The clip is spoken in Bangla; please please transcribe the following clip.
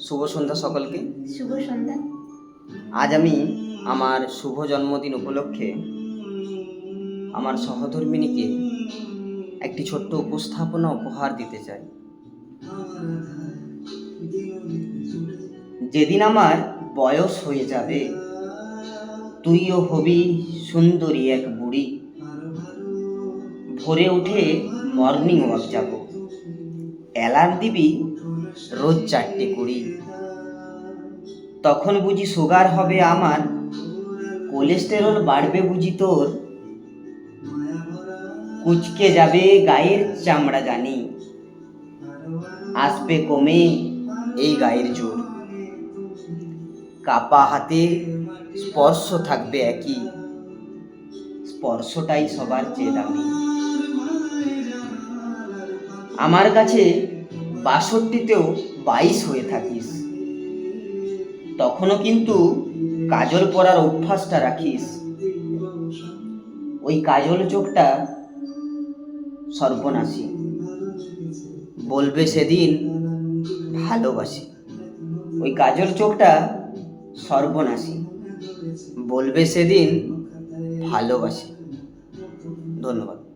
শুভ সন্ধ্যা সকলকে। শুভ সন্ধ্যা। আজ আমি আমার শুভ জন্মদিন উপলক্ষে আমার সহধর্মিনীকে একটি ছোট্ট উপস্থাপনা উপহার দিতে চাই। যেদিন আমার বয়স হয়ে যাবে তুইও হবি সুন্দরী এক বুড়ি। ভোরে উঠে মর্নিং ওয়াক যাব। অ্যালার্ম দিবি রোজ চারটে কুড়ি। তখন বুঝি সুগার হবে আমার, কোলেস্টেরল বাড়বে বুঝি তোর। কুচকে যাবে গায়ের চামড়া জানি, আসবে কমে এই গায়ের জোর। কাপা হাতে স্পর্শ থাকবে একই, স্পর্শটাই সবার চেয়ে দামি। আমার কাছে বাষট্টিতেও বাইশ হয়ে থাকিস। তখনও কিন্তু কাজল পরার অভ্যাসটা রাখিস। ওই কাজল চোখটা সর্বনাশী। বলবে সেদিন ভালোবাসি। ওই কাজল চোখটা সর্বনাশী। বলবে সেদিন ভালোবাসি। ধন্যবাদ।